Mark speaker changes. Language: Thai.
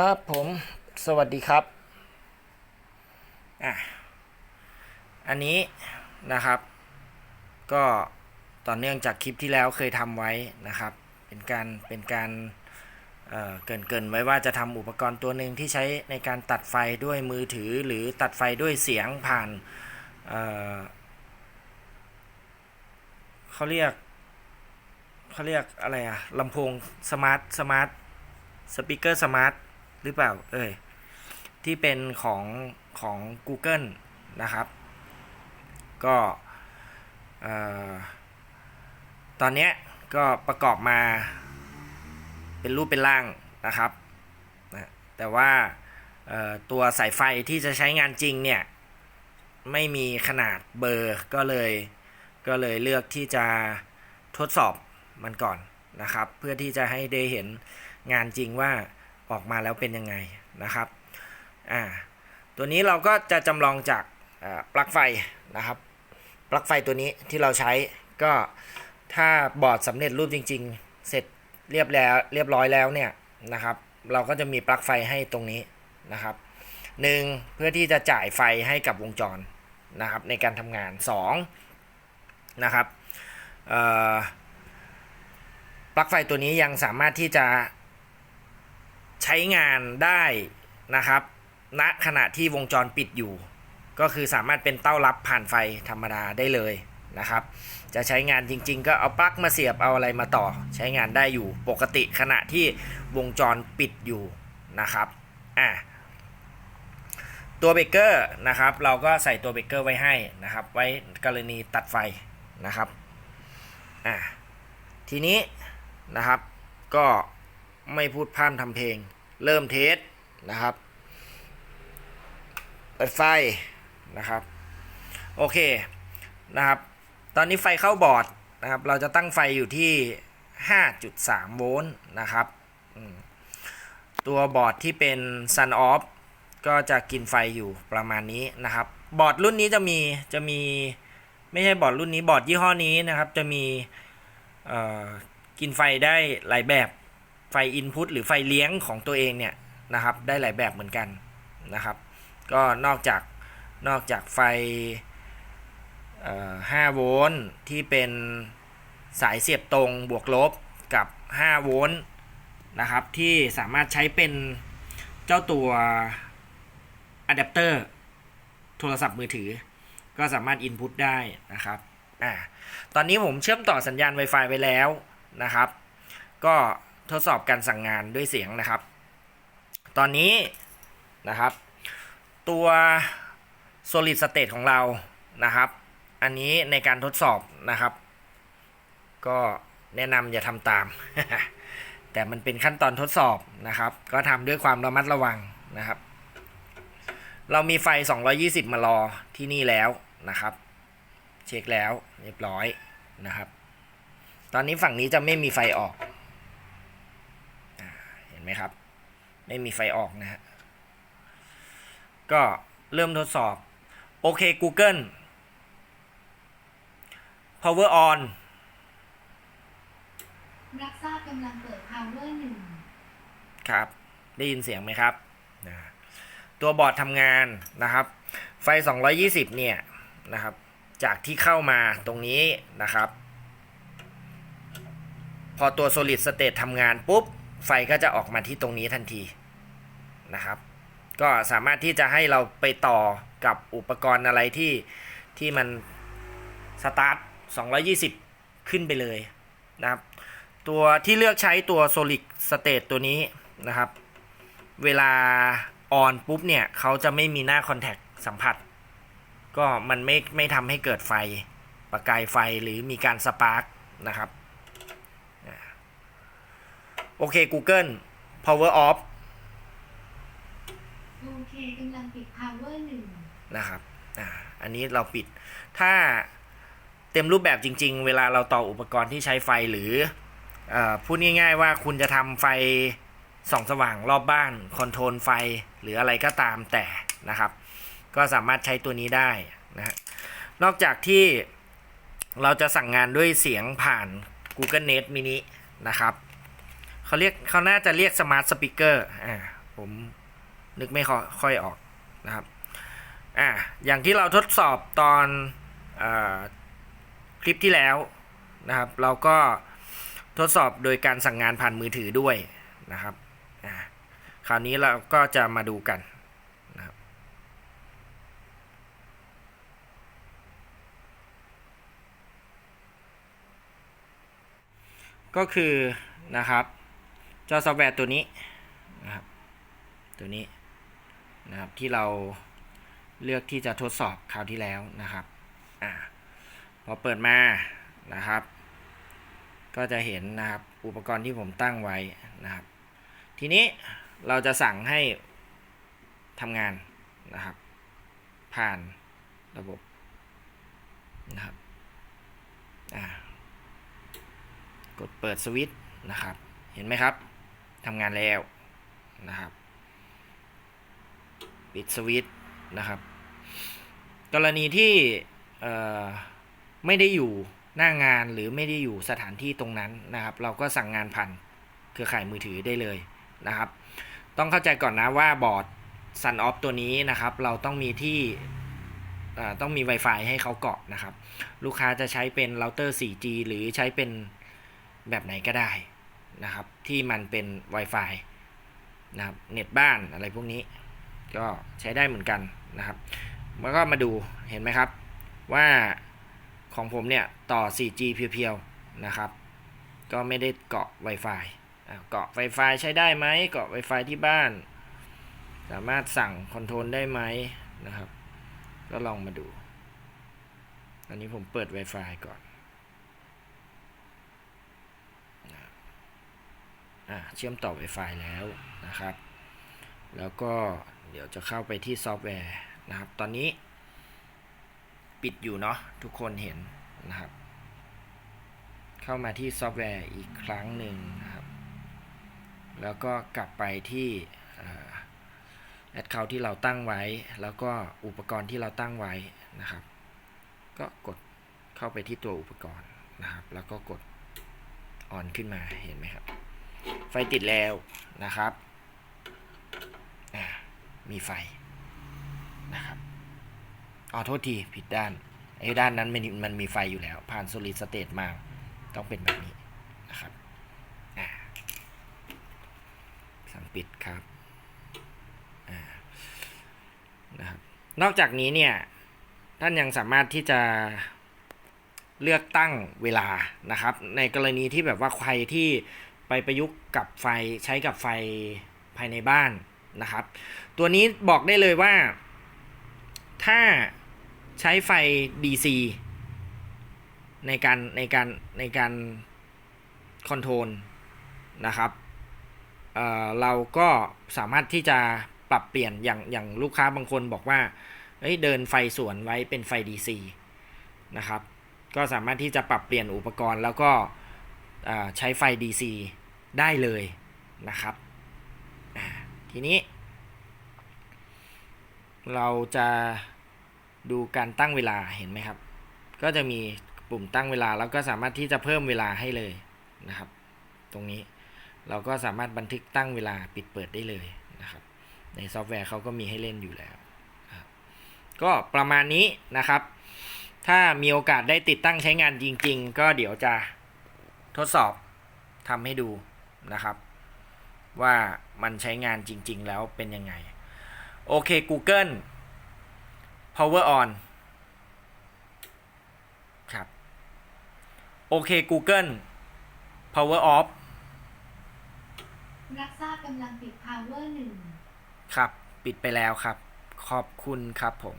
Speaker 1: ครับผมสวัสดีครับอะอันนี้นะครับ ก็ต่อเนื่องจากคลิปที่แล้วเคยทำไว้นะครับ เป็นการเป็นการเอ่อเกินเกินไว้ว่าจะทำอุปกรณ์ตัวหนึ่งที่ใช้ในการตัดไฟด้วยมือถือ หรือตัดไฟด้วยเสียงผ่านเอ่อเขาเรียกเขาเรียกอะไรอะลำโพงสมาร์ทสมาร์ทสปีกเกอร์สมาร์ท หรือเปล่าเอ่ยที่เป็นของของ Google นะครับ ก็ตอนนี้ก็ประกอบมาเป็นรูปเป็นร่างนะครับ แต่ว่าตัวสายไฟที่จะใช้งานจริงเนี่ย ไม่มีขนาดเบอร์ก็เลยก็เลยเลือกที่จะทดสอบมันก่อนนะครับ เพื่อที่จะให้ได้เห็นงานจริงว่า ออกมาแล้วเป็นยังไงนะครับอ่าตัวนี้เราก็จะจำลองจากปลั๊กไฟนะครับ ปลั๊กไฟตัวนี้ที่เราใช้ก็ถ้าบอร์ดสำเร็จรูปจริง ๆ เสร็จเรียบแล้วเรียบร้อยแล้วเนี่ยนะครับ เราก็จะมีปลั๊กไฟให้ตรงนี้นะครับหนึ่งเพื่อที่จะจ่ายไฟให้กับวงจรนะครับในการทำงานสองนะครับปลั๊กไฟตัวนี้ยังสามารถที่จะ ใช้งานได้นะครับณขณะที่วงจรปิดอยู่ ก็คือสามารถเป็นเต้ารับผ่านไฟธรรมดาได้เลยนะครับ จะใช้งานจริง ๆ ก็เอาปลั๊กมาเสียบเอาอะไรมาต่อ ใช้งานได้อยู่ปกติขณะที่วงจรปิดอยู่นะครับอะตัวเบรกเกอร์นะครับ เราก็ใส่ตัวเบรกเกอร์ไว้ให้นะครับ ไว้กรณีตัดไฟนะครับอะทีนี้นะครับก็ไม่พูดพร่ำทำเพลง เริ่มเทสนะครับเปิดไฟนะครับ โอเคนะครับ ตอนนี้ไฟเข้าบอร์ดนะครับ เราจะตั้งไฟอยู่ที่ 5.3 โวลต์นะครับตัวบอร์ดที่เป็น Sun Off ก็จะกินไฟอยู่ประมาณนี้นะครับ บอร์ดรุ่นนี้จะมีจะมีไม่ใช่บอร์ดรุ่นนี้บอร์ดยี่ห้อนี้นะครับ จะมีกินไฟได้หลายแบบ ไฟ Input หรือไฟเลี้ยงของตัวเองเนี่ยนะครับได้หลายแบบเหมือนกันนะครับ ก็นอกจากนอกจากไฟ5โวลต์ที่เป็นสายเสียบตรงบวกลบกับ5โวลต์นะครับที่สามารถใช้เป็นเจ้าตัวอะแดปเตอร์โทรศัพท์มือถือ ก็สามารถ Input ได้นะครับอ่าตอนนี้ผมเชื่อมต่อสัญญาณ Wi-Fi ไว้แล้วนะครับ ก็ ทดสอบการสั่งงานด้วยเสียงนะครับ ตอนนี้นะครับ ตัว solid state ของเรานะครับ อันนี้ในการทดสอบนะครับ ก็แนะนำอย่าทำตาม แต่มันเป็นขั้นตอนทดสอบนะครับ ก็ทำด้วยความระมัดระวังนะครับ เรามีไฟ 220 มารอที่นี่แล้วนะครับ เช็คแล้วเรียบร้อยนะครับ ตอนนี้ฝั่งนี้จะไม่มีไฟออก ไหมครับ ไม่มีไฟออกนะฮะ ก็เริ่มทดสอบ โอเค Google power on
Speaker 2: รับทราบกำลังเปิด power หนึ่ง
Speaker 1: ครับ ได้ยินเสียงไหมครับนะตัวบอร์ดทำงานนะครับ ไฟ 220 เนี่ยนะครับ จากที่เข้ามาตรงนี้นะครับ พอตัว solid state ทำงานปุ๊บ ไฟก็จะออกมาที่ตรงนี้ทันทีนะครับ ก็สามารถที่จะให้เราไปต่อกับอุปกรณ์อะไรที่ที่มันสตาร์ท 220 ขึ้นไปเลยนะครับ ตัวที่เลือกใช้ตัว solid state ตัวนี้นะครับ เวลาออนปุ๊บเนี่ยเขาจะไม่มีหน้าคอนแทคสัมผัส ก็มันไม่ไม่ทำให้เกิดไฟ ประกายไฟหรือมีการสปาร์กนะครับ โอเค Google power off
Speaker 2: โอเคกำลังปิด power หนึ่ง
Speaker 1: นะครับอ่าอันนี้เราปิด ถ้าเต็มรูปแบบจริง ๆ เวลาเราต่ออุปกรณ์ที่ใช้ไฟหรือเออพูดง่าย ๆ ว่าคุณจะทำไฟส่องสว่างรอบบ้านคอนโทรลไฟหรืออะไรก็ตามแต่นะครับ ก็สามารถใช้ตัวนี้ได้นะฮะนอกจากที่เราจะสั่งงานด้วยเสียงผ่าน Google Net Mini นะครับ เขาเรียกเขาน่าจะเรียก Smart Speaker อ่าผมนึกไม่ค่อยค่อยออกนะครับอ่าอย่างที่เราทดสอบตอนอคลิปที่แล้วนะครับ เราก็ทดสอบโดยการสั่งงานผ่านมือถือด้วยนะครับอ่าคราวนี้เราก็จะมาดูกันนะครับก็คือนะครับ เจ้าซอฟต์แวร์ตัวนี้นะครับตัวนี้นะครับที่เราเลือกที่จะทดสอบคราวที่แล้วนะครับอ่าพอเปิดมานะครับ ก็จะเห็นนะครับอุปกรณ์ที่ผมตั้งไว้นะครับ ทีนี้เราจะสั่งให้ทำงานนะครับ ผ่านระบบนะครับอ่ากดเปิดสวิตช์นะครับ เห็นไหมครับ ทำงานแล้วนะครับ ปิดสวิตช์นะครับ กรณีที่ไม่ได้อยู่หน้างานหรือไม่ได้อยู่สถานที่ตรงนั้นนะครับ เราก็สั่งงานผ่านเครือข่ายมือถือได้เลยนะครับ ต้องเข้าใจก่อนนะว่าบอร์ด Sun Off ตัวนี้นะครับ เราต้องมีที่ต้องมี Wi-Fi ให้เขาเกาะนะครับ ลูกค้าจะใช้เป็นเราเตอร์ 4G หรือใช้เป็นแบบไหนก็ได้ นะครับที่มันเป็น Wi-Fi นะครับเน็ตบ้านอะไรพวกนี้ ก็ใช้ได้เหมือนกันนะครับแล้วก็มาดูเห็นไหมครับ ว่าของผมเนี่ยต่อ 4G เพียวๆนะครับ ก็ไม่ได้เกาะ Wi-Fi เกาะ Wi-Fi ใช้ได้ไหมเกาะ Wi-Fi ที่บ้าน สามารถสั่งคอนโทรลได้ไหมนะครับ ก็ลองมาดู อันนี้ผมเปิด Wi-Fi ก่อนนะอะ เชื่อมต่อ Wi-Fi แล้วนะครับ แล้วก็เดี๋ยวจะเข้าไปที่ซอฟต์แวร์นะครับ ตอนนี้ ปิดอยู่เนาะทุกคนเห็นนะครับ เข้ามาที่ซอฟต์แวร์อีกครั้งหนึ่งนะครับ แล้วก็กลับไปที่แอดเคาที่เราตั้งไว้ แล้วก็อุปกรณ์ที่เราตั้งไว้นะครับ ก็กดเข้าไปที่ตัวอุปกรณ์นะครับ แล้วก็กดออนขึ้นมาเห็นไหมครับ ไฟติดแล้วนะครับ มีไฟนะครับอ๋อโทษที ผิดด้านไอ้ด้านนั้นมันมันมีไฟอยู่แล้ว ผ่าน solid state มา ต้องเป็นแบบนี้นะครับอ่าสั่งปิดครับอ่านะครับ นอกจากนี้เนี่ย ท่านยังสามารถที่จะเลือกตั้งเวลานะครับ ในกรณีที่แบบว่าใครที่ ไปประยุกต์กับไฟใช้กับไฟภายในบ้านนะครับ ตัวนี้บอกได้เลยว่า ถ้าใช้ไฟ DC ในการในการในการคอนโทรลนะครับเเราก็สามารถที่จะปรับเปลี่ยนอย่างอย่างลูกค้าบางคนบอกว่าเเดินไฟสวนไว้เป็นไฟ DC นะครับ ก็สามารถที่จะปรับเปลี่ยนอุปกรณ์แล้วก็ ใช้ไฟ DC ได้เลยนะครับทีนี้ เราจะดูการตั้งเวลาเห็นไหมครับ ก็จะมีปุ่มตั้งเวลาแล้วก็สามารถที่จะเพิ่มเวลาให้เลยนะครับ ตรงนี้เราก็สามารถบันทึกตั้งเวลาปิดเปิดได้เลยนะครับ ในซอฟต์แวร์เขาก็มีให้เล่นอยู่แล้ว ก็ประมาณนี้นะครับ ถ้ามีโอกาสได้ติดตั้งใช้งานจริง ๆ ก็เดี๋ยวจะ ทดสอบทำให้ดูนะครับ ว่ามันใช้งานจริง ๆ แล้วเป็นยังไง โอเค Google power on ครับ โอเค Google power off
Speaker 2: รับทราบกำลังปิด power หนึ่ง
Speaker 1: ครับ ปิดไปแล้วครับ ขอบคุณครับผม